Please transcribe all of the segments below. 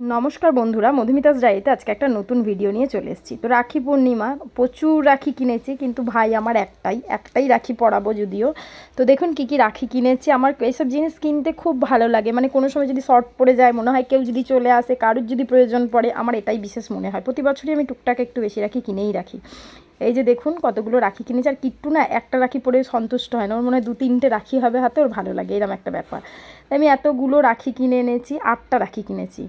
নমস্কার বন্ধুরা, মধুমিতাস ডায়েরিতে আজকে একটা নতুন ভিডিও নিয়ে চলে এসেছি। তো রাখি পূর্ণিমা, প্রচুর রাখি কিনেছি, কিন্তু ভাই আমার একটাই একটাই রাখি পরাবো যদিও। তো দেখুন কি কি রাখি কিনেছি, আমার এইসব জিনিস কিনতে খুব ভালো লাগে। মানে কোনো সময় যদি শর্ট পড়ে যায়, মনে হয় কেউ যদি চলে আসে, কারোর যদি প্রয়োজন পড়ে, আমার এটাই বিশেষ মনে হয়। প্রতি বছরই আমি টুকটাক একটু বেশি রাখি, কিনেই রাখি। এই যে দেখুন কতগুলো রাখি কিনেছি, আর কিট্টু না একটা রাখি পরে সন্তুষ্ট হয় না। ওর মনে হয় দু তিনটে রাখি হবে হাতে, ওর ভালো লাগে এরকম একটা ব্যাপার। আমি এতগুলো রাখি কিনে এনেছি, আটটা রাখি কিনেছি।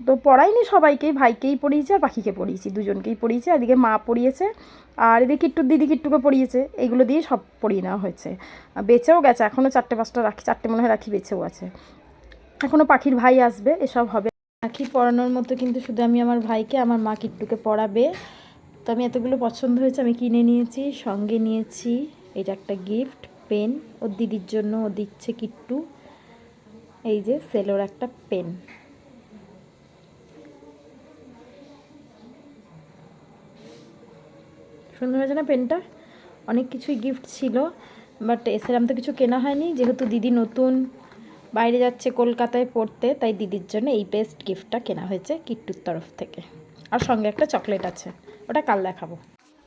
তো পড়াইনি সবাইকেই, ভাইকেই পড়িয়েছে আর পাখিকে পড়িয়েছি, দুজনকেই পড়িয়েছে, এদিকে মা পড়িয়েছে আর এদিকে কিট্টুর দিদি কিট্টুকে পড়িয়েছে এইগুলো দিয়ে সব পড়িয়ে নেওয়া হয়েছে। বেঁচেও গেছে, এখনও চারটে পাঁচটা রাখি, চারটে মনে হয় রাখি বেঁচেও আছে। এখনও পাখির ভাই আসবে, এসব হবে। পাখি পড়ানোর মতো কিন্তু শুধু আমি আমার ভাইকে, আমার মা কিট্টুকে পড়াবে। তো আমি এতগুলো পছন্দ হয়েছে, আমি কিনে নিয়েছি, সঙ্গে নিয়েছি। এটা একটা গিফট, পেন, ওর দিদির জন্য ও দিচ্ছে কিট্টু। এই যে, সেলোর একটা পেন। সুন্দর হয়েছে না পেনটা? অনেক কিছুই গিফট ছিল বাট এসেরাম তো কিছু কেনা হয়নি। যেহেতু দিদি নতুন বাইরে যাচ্ছে কলকাতায় পড়তে, তাই দিদির জন্য এই বেস্ট গিফটটা কেনা হয়েছে কিট্টুর তরফ থেকে। আর সঙ্গে একটা চকলেট আছে, ওটা কাল দেখাবো।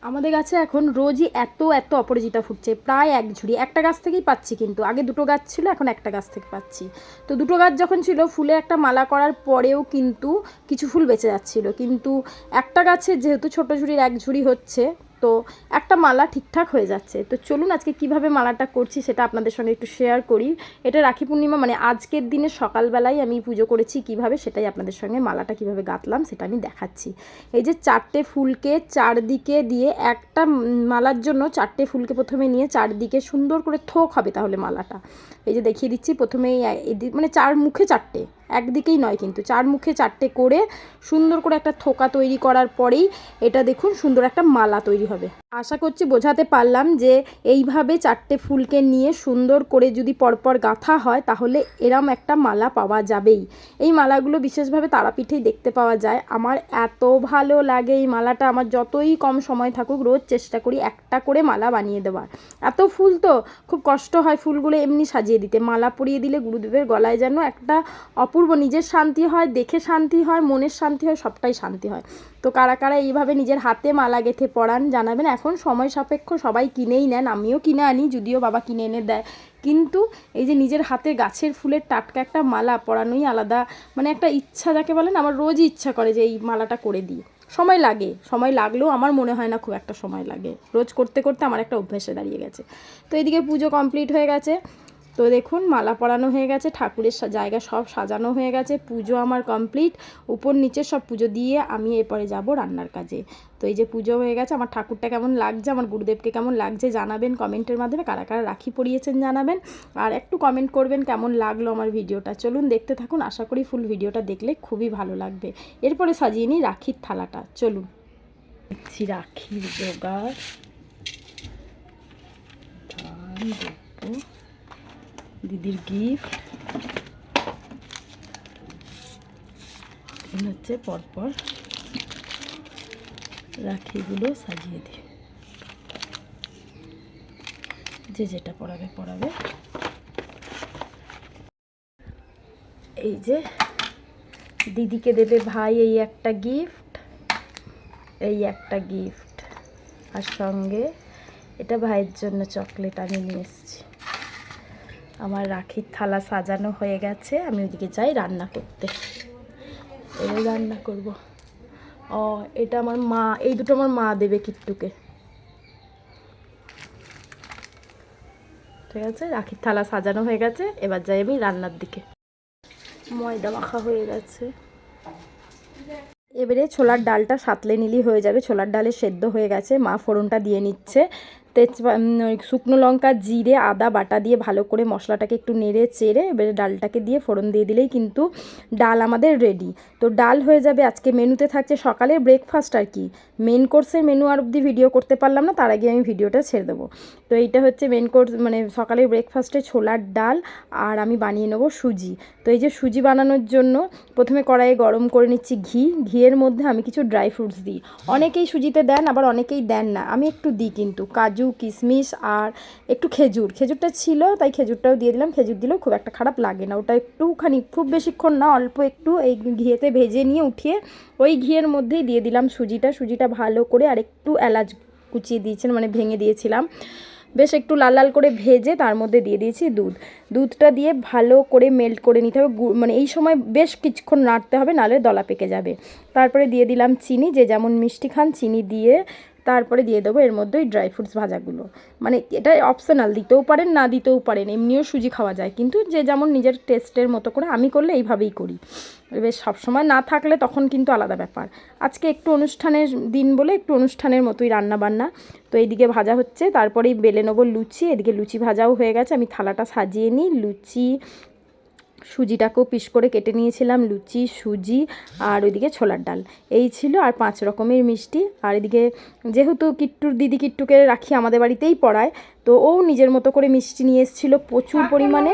আমাদের গাছে এখন রোজই এত এত অপরাজিতা ফুটছে, প্রায় এক ঝুড়ি। একটা গাছ থেকেই পাচ্ছি কিন্তু, আগে দুটো গাছ ছিল, এখন একটা গাছ থেকে পাচ্ছি। তো দুটো গাছ যখন ছিল, ফুলে একটা মালা করার পরেও কিন্তু কিছু ফুল বেঁচে যাচ্ছিল। কিন্তু একটা গাছে যেহেতু ছোটো ঝুড়ির এক ঝুড়ি হচ্ছে তো একটা মালা ঠিকঠাক হয়ে যাচ্ছে। তো চলুন আজকে কীভাবে মালাটা করছি সেটা আপনাদের সঙ্গে একটু শেয়ার করি। এটা রাখি পূর্ণিমা মানে আজকের দিনে সকালবেলায় আমি পুজো করেছি কীভাবে সেটাই আপনাদের সঙ্গে মালাটা কীভাবে গাঁথলাম সেটা আমি দেখাচ্ছি। এই যে চারটে ফুলকে চারদিকে দিয়ে একটা মালার জন্য চারটে ফুলকে প্রথমে নিয়ে চারদিকে সুন্দর করে থোক হবে তাহলে মালাটা। এই যে দেখিয়ে দিচ্ছি, প্রথমেই মানে চার মুখে চারটে। একদিকেই নয় কিন্তু, চার মুখে চারটে করে সুন্দর করে একটা থোকা তৈরি করার পরেই এটা দেখুন সুন্দর একটা মালা তৈরি হবে। আশা করছি বোঝাতে পারলাম যে এইভাবে চারটে ফুলকে নিয়ে সুন্দর করে যদি পরপর গাঁথা হয় তাহলে এরম একটা মালা পাওয়া যাবেই। এই মালাগুলো বিশেষভাবে তারাপীঠেই দেখতে পাওয়া যায়। আমার এত ভালো লাগে এই মালাটা, আমার যতই কম সময় থাকুক রোজ চেষ্টা করি একটা করে মালা বানিয়ে দেওয়ার। এত ফুল তো, খুব কষ্ট হয় ফুলগুলো এমনি সাজিয়ে দিতে। মালা পরিয়ে দিলে গুরুদেবের গলায় যেন একটা অপূর্ব, নিজের শান্তি হয়, দেখে শান্তি হয়, মনের শান্তি হয়, সবটাই শান্তি হয়। তো কারা কারা এইভাবে নিজের হাতে মালা গেঁথে পড়ান জানাবেন। এখন সময় সাপেক্ষ, সবাই কিনেই নেন, আমিও কিনে আনি, যদিও বাবা কিনে এনে দেয়। কিন্তু এই যে নিজের হাতে গাছের ফুলের টাটকা একটা মালা পরানোই আলাদা মানে একটা ইচ্ছা যাকে বলেন আমার রোজই ইচ্ছা করে যে এই মালাটা করে দিই। সময় লাগে, সময় লাগলেও আমার মনে হয় না খুব একটা সময় লাগে। রোজ করতে করতে আমার একটা অভ্যাসে দাঁড়িয়ে গেছে। তো এদিকে পুজো কমপ্লিট হয়ে গেছে। তো দেখুন, মালা পরানো হয়ে গেছে, ঠাকুরের জায়গা সব সাজানো হয়ে গেছে, পুজো আমার কমপ্লিট। উপর নিচে সব পুজো দিয়ে আমি এরপরে যাব রান্নার কাজে। তো এই যে পুজো হয়ে গেছে, আমার ঠাকুরটা কেমন লাগছে, আমার গুরুদেবকে কেমন লাগছে জানাবেন কমেন্টের মাধ্যমে, কারা কারা রাখি পরিয়েছেন জানাবেন। আর একটু কমেন্ট করবেন কেমন লাগল আমার ভিডিওটা। চলুন দেখতে থাকুন, আশা করি ফুল ভিডিওটা দেখলে খুবই ভালো লাগবে। এরপরে সাজিয়ে নিই রাখির থালাটা, চলুন। রাখির জোগাড়। দিদির গিফট হচ্ছে পরপর রাখিগুলো সাজিয়ে দিই। যে যেটা পড়াবে পড়াবে এই যে দিদিকে দেবে ভাই এই একটা গিফট এই একটা গিফট আর সঙ্গে এটা ভাইয়ের জন্য চকলেট আমি নিয়ে এসেছি। আমার রাখির থালা সাজানো হয়ে গেছে, আমি ওদিকে যাই রান্না করতে। এবার রান্না করব। ও, এটা আমার মা, এই দুটো আমার মা দেবে কিট্টুকে। ঠিক আছে, রাখির থালা সাজানো হয়ে গেছে, এবার যাই আমি রান্নার দিকে। ময়দা মাখা হয়ে গেছে। এবারে ছোলার ডালটা সাতলে নিলেই হয়ে যাবে। ছোলার ডালে সেদ্ধ হয়ে গেছে, মা ফোড়নটা দিয়ে নিচ্ছে। তেজপা শুকনো লঙ্কা, জিরে, আদা, বাটা দিয়ে ভালো করে মশলাটাকে একটু নেড়ে চেড়ে এবারে ডালটাকে দিয়ে ফোড়ন দিয়ে দিলেই কিন্তু ডাল আমাদের রেডি তো ডাল হয়ে যাবে আজকে মেনুতে থাকছে সকালের ব্রেকফাস্ট আর কি। মেন কোর্সের মেনু আর অবধি ভিডিও করতে পারলাম না, তার আগে আমি ভিডিওটা ছেড়ে দেবো। তো এইটা হচ্ছে মেন কোর্স মানে সকালের ব্রেকফাস্টে ছোলার ডাল আর আমি বানিয়ে নেব সুজি। তো এই যে সুজি বানানোর জন্য প্রথমে কড়াইয়ে গরম করে নিচ্ছি ঘি। ঘিয়ের মধ্যে আমি কিছু ড্রাই ফ্রুটস দিই। অনেকেই সুজিতে দেন, আবার অনেকেই দেন না। আমি একটু দিই কিন্তু। কাজু কিশমিশ আর একটু খেজুর। খেজুরটা ছিল, তাই খেজুরটাও দিয়ে দিলাম। খেজুর দিলেও খুব একটা খারাপ লাগে না। ওটা একটুখানি, খুব বেশিক্ষণ না, অল্প একটু এই ঘিয়েতে ভেজে নিয়ে উঠিয়ে ওই ঘিয়ের মধ্যেই দিয়ে দিলাম সুজিটা। সুজিটা ভালো করে আর একটু এলাচ কুচিয়ে দিয়েছেন মানে ভেঙে দিয়েছিলাম। বেশ একটু লাল লাল করে ভেজে তার মধ্যে দিয়ে দিয়েছি দুধ। দুধটা দিয়ে ভালো করে মেল্ট করে নিতে হবে। মানে এই সময় বেশ কিছুক্ষণ নাড়তে হবে, নাহলে দলা পেকে যাবে। তারপরে দিয়ে দিলাম চিনি, যে যেমন মিষ্টি খান, চিনি দিয়ে তারপরে দিয়ে দেবো এর মধ্যে ওই ড্রাই ফ্রুটস ভাজাগুলো। মানে এটা অপশনাল দিতেও পারেন, না দিতেও পারেন, এমনিও সুজি খাওয়া যায়। কিন্তু যে যেমন নিজের টেস্টের মতো করে আমি করলে এইভাবেই করি। এবার সবসময় না থাকলে তখন কিন্তু আলাদা ব্যাপার। আজকে একটু অনুষ্ঠানের দিন বলে একটু অনুষ্ঠানের মতোই রান্না বান্না তো এইদিকে ভাজা হচ্ছে, তারপরেই বেলে নেব লুচি, এদিকে লুচি ভাজাও হয়ে গেছে, আমি থালাটা সাজিয়ে নিই। লুচি সুজিটাকেও পিস করে কেটে নিয়েছিলাম লুচি সুজি আর ওইদিকে ছোলার ডাল। এই ছিল আর পাঁচ রকমের মিষ্টি। আর এদিকে যেহেতু কিট্টুর দিদি কিট্টুকে রাখি আমাদের বাড়িতেই পড়ায় তো ও নিজের মতো করে মিষ্টি নিয়ে এসেছিল প্রচুর পরিমাণে।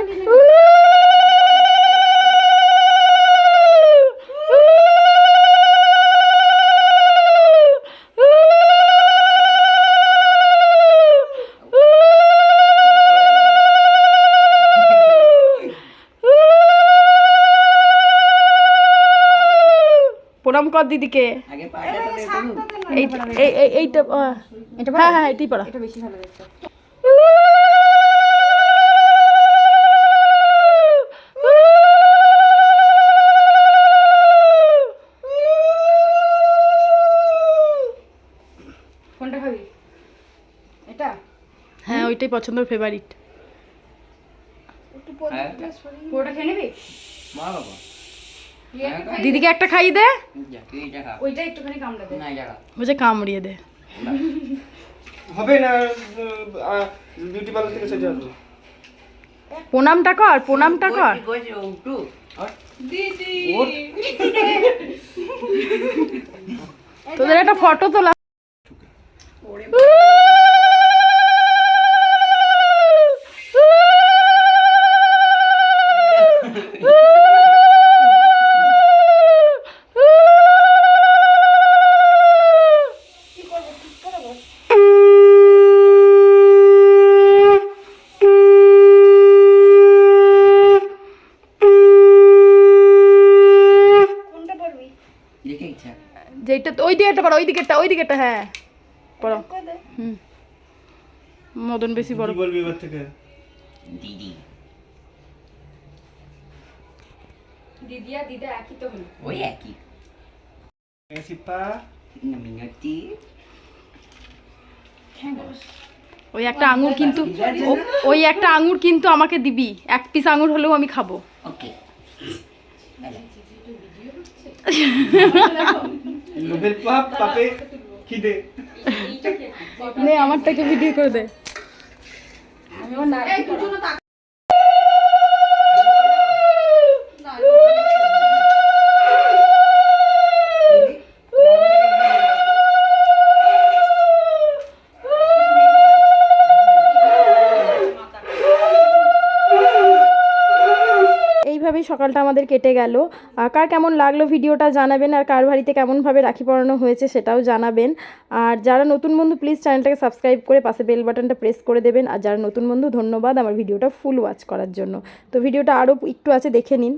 প্রণাম কর দিদিকে। এইটা হ্যাঁ হ্যাঁ এটাই পড়া। এটা বেশি ভালো কোনটা খাবি? এটা? হ্যাঁ ওইটাই পছন্দ ফেভারিট হ্যাঁ। পুরোটা খেয়ে নিবি? মা বাবা। দিদিকে একটা খাইয়ে দে যা তুই এটা খা ওইটা একটুখানি কামড়া দে বলছে কামড়িয়ে দে হবে না বিউটি পার্লার থেকে সেটা আসবে প্রণামটা কর প্রণামটা কর তোদের একটা ফটো তোলা দেখে ইচ্ছা যেটা ওই দিকেটা পড়ো ওই দিকেরটা ওই দিকেরটা হ্যাঁ। পড়ো। হুম। মদন বেশি বড়। বলবি এবার থেকে? দিদি। দিদি আর দিদা একই তো হলো। ওই একই। সিপা মিনতি। ওই একটা আঙুর কিন্তু ওই একটা আঙুর কিন্তু আমাকে দিবি। এক পিস আঙুর হলেও আমি খাব। ওকে। লোভের পাপ পাপে খিদে। নে আমারটাকে ভিডিও করে দে। এইভাবেই সকালটা আমাদের কেটে গেল। আর কার কেমন লাগল ভিডিওটা জানাবেন আর কার বাড়িতে কেমনভাবে রাখি পরানো হয়েছে সেটাও জানাবেন। আর যারা নতুন বন্ধু প্লিজ চ্যানেলটাকে সাবস্ক্রাইব করে পাশে বেল বাটনটা প্রেস করে দেবেন। আর যারা নতুন বন্ধু ধন্যবাদ আমার ভিডিওটা ফুল ওয়াচ করার জন্য। তো ভিডিওটা আরও একটু আছে দেখে নিন।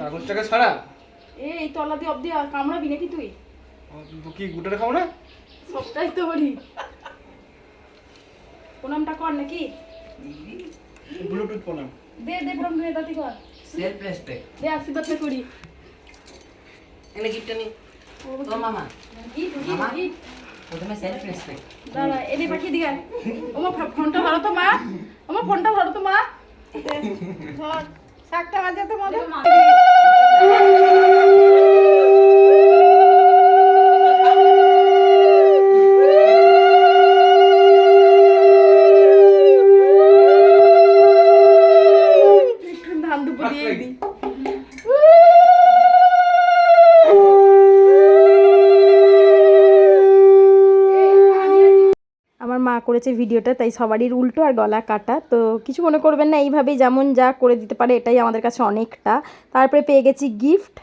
কাগজটাকে ছাড়া? এই তলা দিয়ে কামড়াবি নাকি তুই? কি গুটাটা খাও না? সবটাই তো বলি প্রণামটা কর নাকি? ব্লুটুথ প্রণাম দে দে প্রণাম দে দাতি কর। সেলফ রেসপেক্ট দে আশীর্বাদ করি। এনে গিফটটা নি। তো মামা। গিফট মামা? গিফট প্রথমে সেলফ রেসপেক্ট দাঁড়া এনে পাঠিয়ে দিগা ওমা ফ- ফোনটা ধরো তো মা। ওমা ফোনটা ধরো তো মা। ধর। শাকটা বাজাতে মজা একটু দিই আমার মা করেছে ভিডিওটা তাই সবারই উল্টো আর গলা কাটা। তো কিছু মনে করবেন না এইভাবেই যেমন যা করে দিতে পারে এটাই আমাদের কাছে অনেকটা। তারপরে পেয়ে গেছি গিফট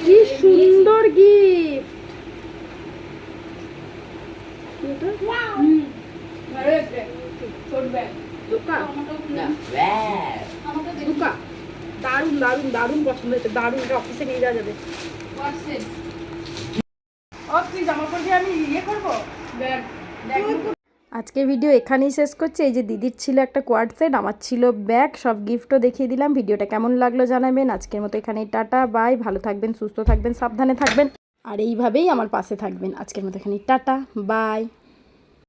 কি সুন্দর গিফট ছোট ব্যাগ দুকা না দারুণ দারুণ দারুণ পছন্দ হয়েছে। দারুণ এটা অফিসে নিয়ে যাওয়া যাবে। হোয়াটসঅ্যাপ ও তুই জামা পড়বি আমি ইয়ে করব? ব্যাগ ব্যাগ আজকের ভিডিও এখানেই শেষ করছি। এই যে দিদির ছিল একটা কোয়াড সেট আমার ছিল ব্যাগ সব গিফটও দেখিয়ে দিলাম। ভিডিওটা কেমন লাগল জানাবেন। আজকের মতো এখানেই টাটা বাই ভালো থাকবেন সুস্থ থাকবেন সাবধানে থাকবেন। আর এইভাবেই আমার পাশে থাকবেন। আজকের মতো এখানেই টাটা বাই